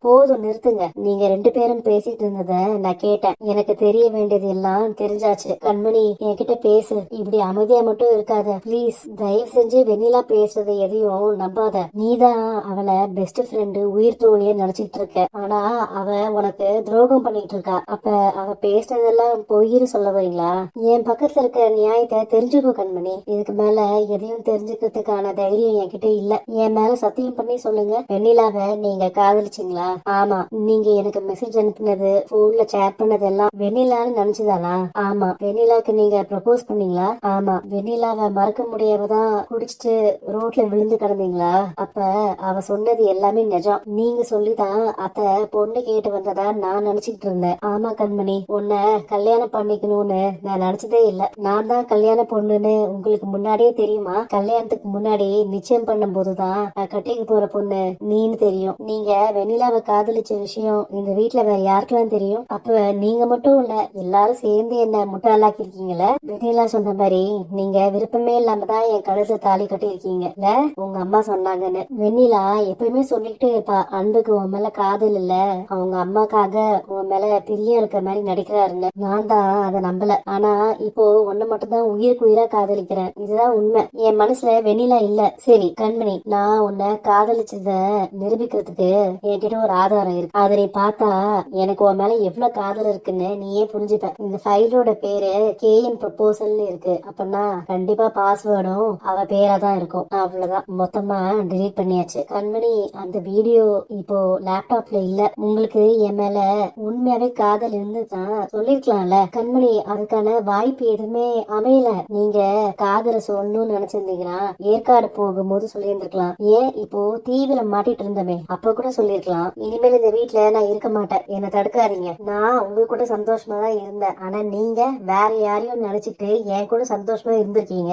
போதும் நிறுத்துங்க. நீங்க ரெண்டு பேரும் பேசிட்டு இருந்தத நான் கேட்டேன். எனக்கு தெரிய வேண்டியது எல்லாம் தெரிஞ்சாச்சு. கண்மணி என்கிட்ட பேசு. இப்படி அமைதியா மட்டும் இருக்காத. ப்ளீஸ் தயவு செஞ்சு வெண்ணிலா பேசுறது எதையும் நம்பாத. நீதான் அவளை பெஸ்ட் ஃப்ரெண்டு உயிர் தோழிய நினைச்சிட்டு இருக்க. ஆனா அவ உனக்கு துரோகம் பண்ணிட்டு இருக்கா. அப்ப அவ பேசுனதெல்லாம் பொய்னு சொல்ல வரீங்களா என் பக்கத்துல இருக்கிற நியாயத்தை தெரிஞ்சுக்கோ கண்மணி. இதுக்கு மேல எதையும் தெரிஞ்சுக்கிறதுக்கான தைரியம் என்கிட்ட இல்ல. என் மேல சத்தியம் பண்ணி சொல்லுங்க. வெண்ணிலாவை நீங்க காதலிச்சீங்களா? ஆமா நீங்க எனக்கு மெசேஜ் அனுப்புனது போன்ல சேட் பண்ணது எல்லாம் வெண்ணிலான்னு நினைச்சதானா? ஆமா வெண்ணிலாக்கு நீங்க ப்ரப்போஸ் பண்ணீங்களா? ஆமா வெண்ணிலாவை மறக்க முடியாமதான் குடிச்சிட்டு ரோட்ல விழுந்து கிடந்தீங்களா? அப்ப அவ சொன்னது எல்லாமே நிஜம். நீங்க சொல்லிதான் அத்த பொண்ணு கேட்டு வந்ததா நான் நினைச்சிட்டு இருந்தேன். ஆமா கண்மணி உன்னை கல்யாணம் பண்ணிக்கணும்னு நான் நினைச்சதே இல்ல. நான் தான் கல்யாண பொண்ணுன்னு உங்களுக்கு முன்னாடியே தெரியுமா? கல்யாணத்துக்கு முன்னாடி நிச்சயம் பண்ணும் போதுதான் கட்டிக்கு போற பொண்ணு நீன்னு தெரியும். நீங்க வெண்ணிலாவை காதலிச்ச விஷயம் இந்த வீட்டுல வேற யாருக்கெல்லாம் தெரியும்? அப்ப நீங்க மட்டும் இல்ல எல்லாரும் சேர்ந்து என்ன முட்டாளாக்கி இருக்கீங்களே? வெண்ணிலா சொன்ன மாதிரி நீங்க விருப்பமே இல்லாம தான் என் கழுத்து தாலி கட்டி இருக்கீங்க இல்ல உங்க அம்மா சொன்னாங்கன்னு. வெண்ணிலா எப்பயுமே சொல்லிக்கிட்டே இருப்பா அன்புக்கு உன் மேல காதல் இல்ல. அவங்க அம்மாக்காக உன் மேல பிரியம் இருக்கிற மாதிரி நடிக்கிறாருன்னு. நான் தான் அதை நம்பல. ஆனா இப்போ ஒன்னு மட்டும் தான் உயிருக்கு உயிரா காதலிக்கிறேன். இதுதான் உண்மை. என் மனசுல வெண்ணிலா இல்ல. சரி கண்மணி நான் உன்னை காதலிச்சத நிரூபிக்கிறதுக்கு என்கிட்ட ஒரு ஆதாரம் இருக்கு. அதனை பார்த்தா எனக்கு உன் மேல எவ்வளவு காதல் இருக்குன்னு நீயே புரிஞ்சுப்ப. இந்த ஃபைலோட பேரு கேஎன் ப்ரொபோசல்னு இருக்கு. அப்படின்னா கண்டிப்பா பாஸ்வேர்டும் அவ பேரா தான் இருக்கும். அவ்வளவுதான். மொத்தமா டிலீட் பண்ணியாச்சு. கண்மணி அந்த வீடியோ இப்போ லேப்டாப்ல இல்ல. உங்களுக்கு என் மேல உண்மையாவே காதல் இருந்துதான் சொல்லிருக்கலாம்ல. கண்மணி அதுக்கான வாய்ப்பு எதுவுமே அமையல. நீங்க காதல சொல்லணும்னு நினைச்சிருந்தீங்கன்னா ஏற்காடு போகும்போது சொல்லியிருந்திருக்கலாம். ஏன் இப்போ தீவில மாட்டிட்டு இருந்தமே அப்ப கூட சொல்லிருக்கலாம். இனிமேல் இந்த வீட்ல நான் இருக்க மாட்டேன். என்னை தடுக்காதீங்க. நான் உங்க கூட சந்தோஷமா தான் இருந்தேன். ஆனா நீங்க வேற யாரையும் நினைச்சிட்டு என் கூட சந்தோஷமா இருந்திருக்கீங்க.